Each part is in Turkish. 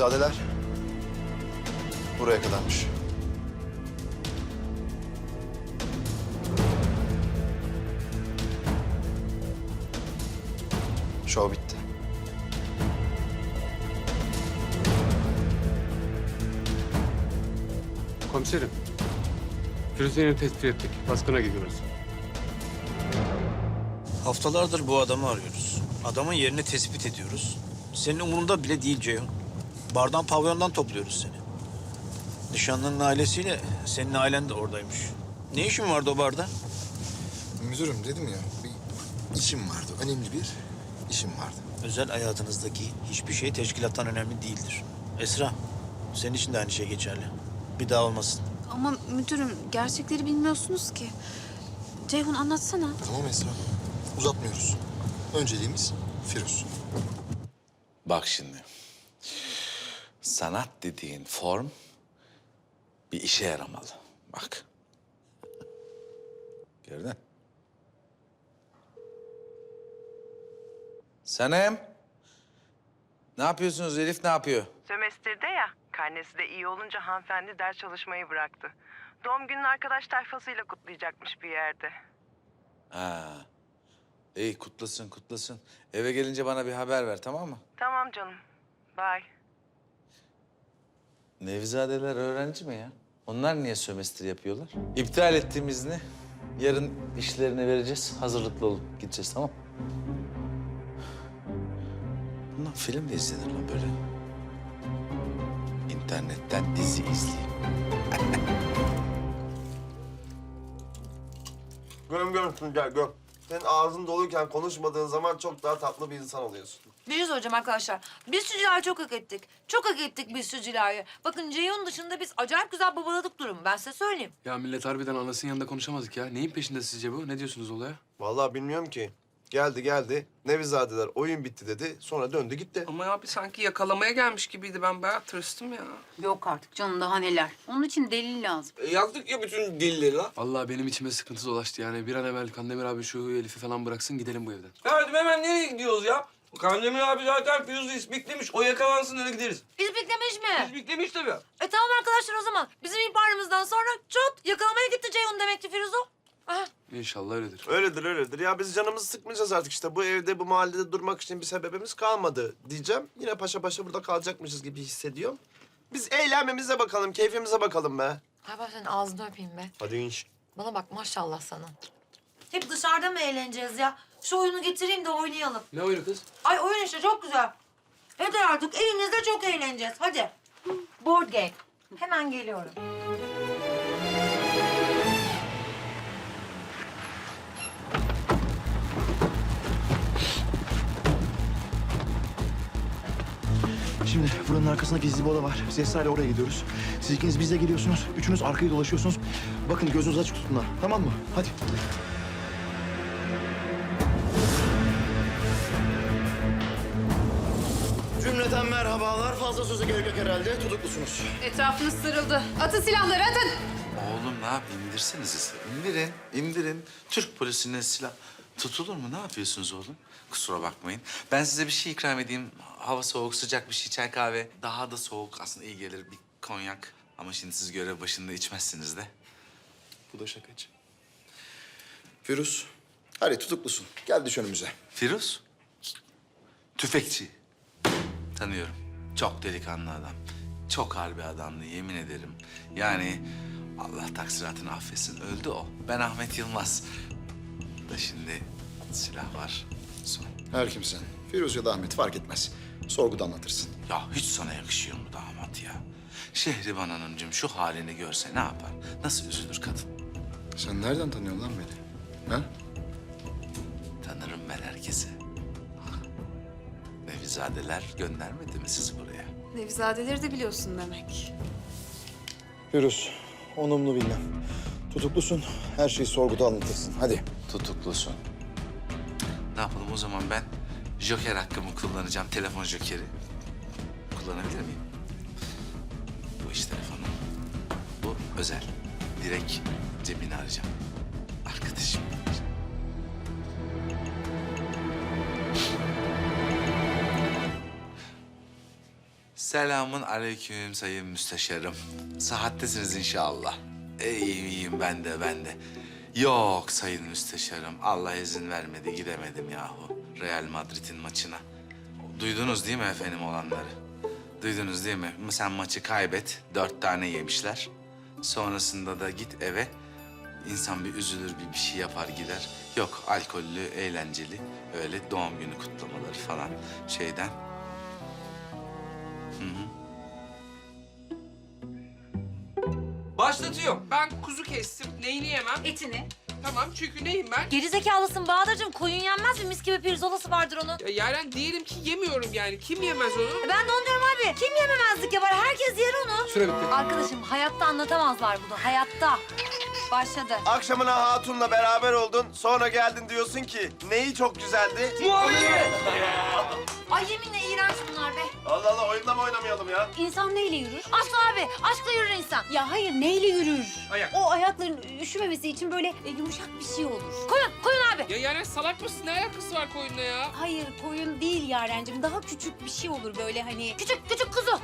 Nevzadeler. Buraya kadarmış. Şov bitti. Komiserim. Firuze'yi tespit ettik. Baskına gidiyoruz. Haftalardır bu adamı arıyoruz. Adamın yerini tespit ediyoruz. Senin umurunda bile değil Ceyhun. Bardan pavyondan topluyoruz seni. Nişanlının ailesiyle senin ailen de oradaymış. Ne işin vardı o barda? Müdürüm dedim ya bir işim vardı. Önemli bir işim vardı. Özel hayatınızdaki hiçbir şey teşkilattan önemli değildir. Esra, senin için de aynı şey geçerli. Bir daha olmasın. Ama müdürüm gerçekleri bilmiyorsunuz ki. Ceyhun anlatsana. Tamam Esra. Uzatmıyoruz. Önceliğimiz Firuz. Bak şimdi. Sanat dediğin form bir işe yaramalı. Bak. Gördün? Sanem. Ne yapıyorsunuz? Elif ne yapıyor? Sömestirde ya, karnesi de iyi olunca hanımefendi ders çalışmayı bıraktı. Doğum gününü arkadaş tayfasıyla kutlayacakmış bir yerde. Ha. İyi kutlasın kutlasın. Eve gelince bana bir haber ver tamam mı? Tamam canım, bye. Nevzadeler öğrenci mi ya? Onlar niye sömestr yapıyorlar? İptal ettiğimiz ne? Yarın işlerine vereceğiz. Hazırlıklı olup gideceğiz tamam Bundan film de izlenir lan böyle. İnternetten dizi izleyeyim. Göm göm Tuncay göm. Senin ağzın doluyken konuşmadığın zaman çok daha tatlı bir insan oluyorsun. Bir şey söyleyeceğim arkadaşlar. Biz Süciler'i çok hak ettik. Çok hak ettik biz Süciler'i. Bakın Ceyhun dışında biz acayip güzel babaladık durumu. Ben size söyleyeyim. Ya millet harbiden anasının yanında konuşamadık ya. Neyin peşinde sizce bu? Ne diyorsunuz olaya? Vallahi bilmiyorum ki. Geldi geldi. Nevizadeler oyun bitti dedi. Sonra döndü gitti. Ama abi sanki yakalamaya gelmiş gibiydi. Ben bayağı tırstım ya. Yok artık canım daha neler. Onun için delil lazım. E, yazdık ya bütün dilleri lan. Vallahi benim içime sıkıntı dolaştı yani. Bir an evvel Kandemir abi şu Elif'i falan bıraksın gidelim bu evden. Hadi hemen nereye gidiyoruz ya? Kandemir abi zaten Firuz'u ispiklemiş. O yakalansın öyle gideriz. İspiklemiş mi? İspiklemiş tabii. E tamam arkadaşlar o zaman. Bizim ihbarımızdan sonra çot yakalamaya gitti Ceyhun demekti Firuzu. Aha. İnşallah öyledir. Öyledir öyledir. Ya biz canımızı sıkmayacağız artık işte. Bu evde bu mahallede durmak için bir sebebimiz kalmadı diyeceğim. Yine paşa paşa burada kalacakmışız gibi hissediyorum. Biz eğlenmemize bakalım, keyfimize bakalım be. Hay ben senin ağzını öpeyim be. Hadi inş. Bana bak maşallah sana. Hep dışarıda mı eğleneceğiz ya? Şu oyunu getireyim de oynayalım. Ne oyunu kız? Ay oyun işte çok güzel. Hadi artık elinizde çok eğleneceğiz. Hadi. Board game. Hemen geliyorum. Şimdi buranın arkasında gizli bir oda var. Biz Esra ile oraya gidiyoruz. Siz ikiniz bizle geliyorsunuz. Üçünüz arkayı dolaşıyorsunuz. Bakın gözünüzü açık tutun ha. Tamam mı? Hadi. Cümleten merhabalar. Fazla söze gerek yok herhalde. Tutuklusunuz. Etrafınız sarıldı. Atın silahları atın. Oğlum ne yapayım? İndirsenize siz. İndirin, indirin. Türk polisine silah tutulur mu? Ne yapıyorsunuz oğlum? Kusura bakmayın. Ben size bir şey ikram edeyim. Hava soğuk, sıcak bir şey, çay kahve. Daha da soğuk aslında iyi gelir bir konyak. Ama şimdi siz görev başında içmezsiniz de. Bu da şakacı. Firuz. Hadi tutuklusun. Gel düş önümüze. Firuz? Tüfekçi. Tanıyorum. Çok delikanlı adam. Çok harbi adamdı yemin ederim. Yani Allah taksiratını affetsin. Öldü o. Ben Ahmet Yılmaz. Da şimdi silah var. Son. Her kimsen. Firuz ya da Ahmet fark etmez. Sorguda anlatırsın. Ya hiç sana yakışıyor mu damat ya? Şehriban Hanımcığım şu halini görse ne yapar? Nasıl üzülür kadın? Sen nereden tanıyorsun lan beni? Ha? Tanırım ben herkesi. Nevizadeler göndermedi mi sizi buraya? Nevizadeleri de biliyorsun demek. Firuz. Onumlu bilmem. Tutuklusun. Her şeyi sorguda anlatırsın. Hadi. Tutuklusun. Ne yapalım o zaman ben joker hakkımı kullanacağım. Telefon jokeri. Kullanabilir miyim? Bu iş telefonu. Bu özel. Direkt cebini arayacağım. Arkadaşım. Selamun aleyküm sayın müsteşarım. Sıhhattesiniz inşallah. İyiyim, iyiyim ben de, ben de. Yok sayın müsteşarım. Allah izin vermedi, gidemedim yahu. Real Madrid'in maçına. Duydunuz değil mi efendim olanları? Duydunuz değil mi? Sen maçı kaybet, dört tane yemişler. Sonrasında da git eve. İnsan bir üzülür, bir, bir şey yapar gider. Yok, alkollü, eğlenceli. Öyle doğum günü kutlamaları falan şeyden. Başlatıyorum. Ben kuzu kestim. Neyini yemem? Etini. Tamam çünkü neyim ben? Gerizekalısın Bahadır'cığım. Koyun yenmez mi? Mis gibi pirzolası vardır onun. Ya Yaren diyelim ki yemiyorum yani. Kim yemez onu? E Ben de onu diyorum abi. Kim yememezlik yapar? Herkes yer onu. Süre bitti. Arkadaşım hayatta anlatamazlar bunu. Hayatta. Başladı. Akşamına hatunla beraber oldun. Sonra geldin diyorsun ki neyi çok güzeldi? Muaviye! Ay yeminle iğrenç bunlar be. Allah Allah oyunda mı oynamayalım ya? İnsan neyle yürür? Aşkla abi. Aşkla yürür insan. Ya hayır neyle yürür? Ayak. O ayakların üşümemesi için böyle e, yumuşak bir şey olur. Koyun, koyun abi. Ya Yaren salak mısın? Ne alakası var koyunla ya? Hayır koyun değil Yarencim. Daha küçük bir şey olur böyle hani. Küçük küçük kuzu.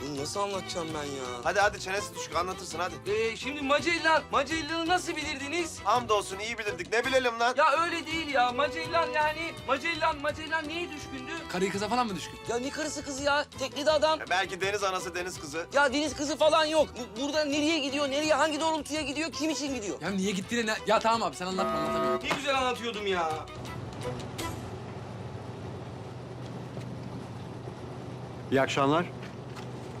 Bunu nasıl anlatacağım ben ya? Hadi hadi çenesi düşük anlatırsın hadi. Ee, şimdi Magellan. Magellan'ı nasıl bilirdiniz? Hamdolsun iyi bilirdik. Ne bilelim lan? Ya öyle değil ya. Magellan yani. Magellan, Magellan neye düşkündü? Karıyı kıza falan mı düşkün? Ya ne karısı kızı ya? Teknede adam. E, Belki deniz anası deniz kızı. Ya deniz kızı falan yok. Bu- burada nereye gidiyor, nereye, hangi doğrultuya gidiyor, kim için gidiyor? Ya niye gittiğine ne... Ya tamam abi sen anlatma anlatamıyorum. Ne güzel anlatıyordum ya. İyi akşamlar.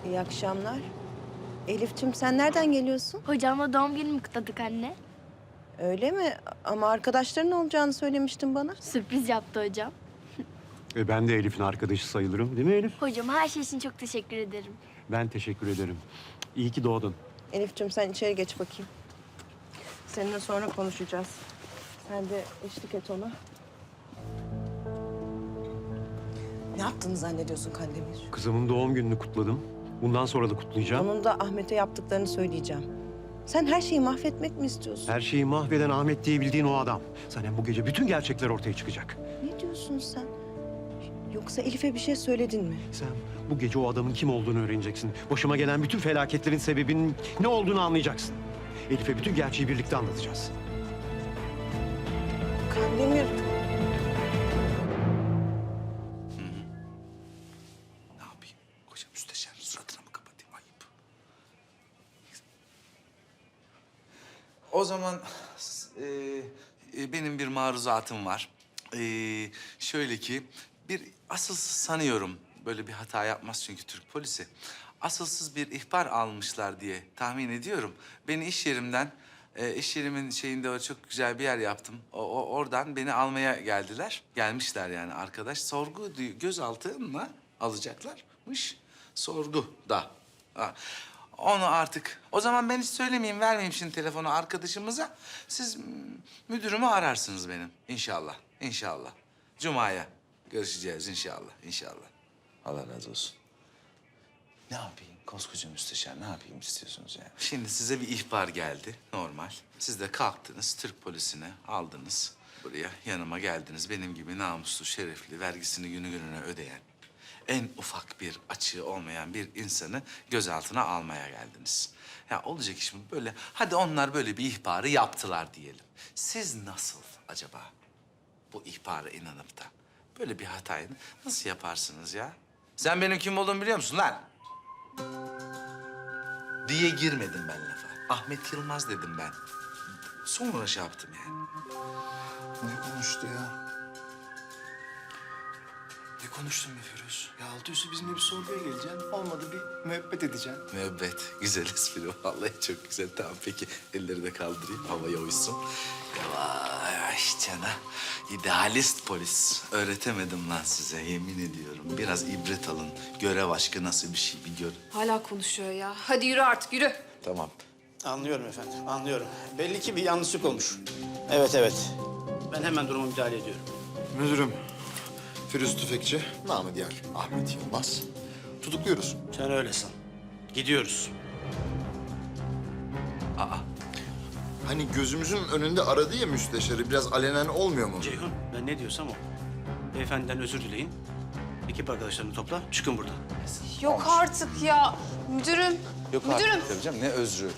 İyi akşamlar. Elif'cim sen nereden geliyorsun? Hocamla doğum günümü kutladık anne. Öyle mi? Ama arkadaşların olacağını söylemiştin bana. Sürpriz yaptı hocam. E, ben de Elif'in arkadaşı sayılırım değil mi Elif? Hocam her şey için çok teşekkür ederim. Ben teşekkür ederim. İyi ki doğdun. Elif'cim sen içeri geç bakayım. Seninle sonra konuşacağız. Sen de eşlik et ona. Ne yaptığını zannediyorsun Kandemir? Kızımın doğum gününü kutladım. Bundan sonra da kutlayacağım. Onun da Ahmet'e yaptıklarını söyleyeceğim. Sen her şeyi mahvetmek mi istiyorsun? Her şeyi mahveden Ahmet diye bildiğin o adam. Zaten bu gece bütün gerçekler ortaya çıkacak. Ne diyorsun sen? Yoksa Elif'e bir şey söyledin mi? Sen bu gece o adamın kim olduğunu öğreneceksin. Başıma gelen bütün felaketlerin sebebinin ne olduğunu anlayacaksın. Elif'e bütün gerçeği birlikte anlatacağız. Kandemir Ne yapayım? Koca müsteşarın suratına mı kapatayım? Ayıp. O zaman e, e, benim bir maruzatım var. E, şöyle ki bir asılsız sanıyorum böyle bir hata yapmaz çünkü Türk polisi. Asılsız bir ihbar almışlar diye tahmin ediyorum. Beni iş yerimden, e, iş yerimin şeyinde o çok güzel bir yer yaptım. O, o- oradan beni almaya geldiler. Gelmişler yani arkadaş. Sorgu gözaltına alacaklarmış. Sorgu da. Ha. Onu artık. O zaman ben hiç söylemeyeyim, vermeyeyim şimdi telefonu arkadaşımıza. Siz müdürümü ararsınız benim. İnşallah, inşallah. Cuma'ya görüşeceğiz inşallah, inşallah. Allah razı olsun. Ne yapayım? Koskoca müsteşar ne yapayım istiyorsunuz yani? Şimdi size bir ihbar geldi normal. Siz de kalktınız Türk polisine aldınız. Buraya yanıma geldiniz. Benim gibi namuslu, şerefli, vergisini günü gününe ödeyen... ...en ufak bir açığı olmayan bir insanı gözaltına almaya geldiniz. Ya olacak iş mi böyle? Hadi onlar böyle bir ihbarı yaptılar diyelim. Siz nasıl acaba bu ihbara inanıp da böyle bir hatayı nasıl yaparsınız ya? Sen benim kim olduğumu biliyor musun lan? diye girmedim ben lafa. Ahmet Yılmaz dedim ben. Sonra şey yaptım yani. Ne konuştu ya? Ne konuştun be Firuz? Ya altı üstü bizimle bir sorguya geleceksin. Olmadı bir müebbet edeceksin. Müebbet. Güzel espri. Vallahi çok güzel. Tamam peki. Elleri de kaldırayım. Havaya uysun. Yavaş cana. İdealist polis. Öğretemedim lan size. Yemin ediyorum. Biraz ibret alın. Görev aşkı nasıl bir şey bir gör. Hala konuşuyor ya. Hadi yürü artık yürü. Tamam. Anlıyorum efendim, anlıyorum. Belli ki bir yanlışlık olmuş. Evet, evet. Ben hemen duruma müdahale ediyorum. Müdürüm, Firuz Tüfekçi, namı diğer Ahmet Yılmaz. Tutukluyoruz. Sen öyle san. Gidiyoruz. Aa. Hani gözümüzün önünde aradı ya müsteşarı, biraz alenen olmuyor mu? Ceyhun, ben ne diyorsam o. Beyefendiden özür dileyin. Ekip arkadaşlarını topla, çıkın buradan. Yok artık ya. Müdürüm. Yok Müdürüm. artık tabii canım. Ne özrü.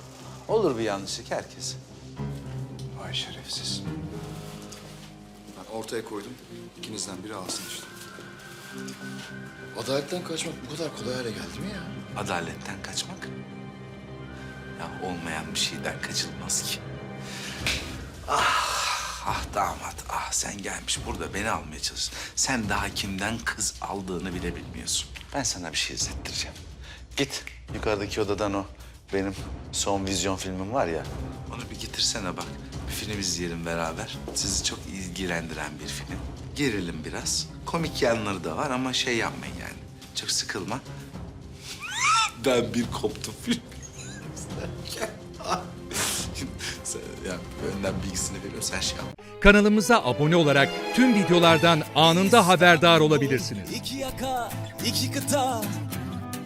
Olur bir yanlışlık herkes. Vay şerefsiz. Ortaya koydum. İkinizden biri alsın işte. Adaletten kaçmak bu kadar kolay hale geldi mi ya? Adaletten kaçmak. Ya olmayan bir şeyden kaçılmaz ki. Ah, ah damat, ah sen gelmiş burada beni almaya çalışıyorsun. Sen daha kimden kız aldığını bile bilmiyorsun. Ben sana bir şey izlettireceğim. Git yukarıdaki odadan o benim son vizyon filmim var ya. Onu bir getirsene bak. Bir film izleyelim beraber. Sizi çok ilgilendiren bir film. Gerilim biraz. Komik yanları da var ama şey yapmayın yani. Çok sıkılma. ben bir koptum film. sen ya önden bilgisini veriyorum sen şey yap. Kanalımıza abone olarak tüm videolardan anında haberdar olabilirsiniz. İki yaka, iki kıta,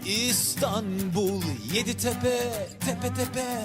İstanbul, yedi tepe, tepe tepe.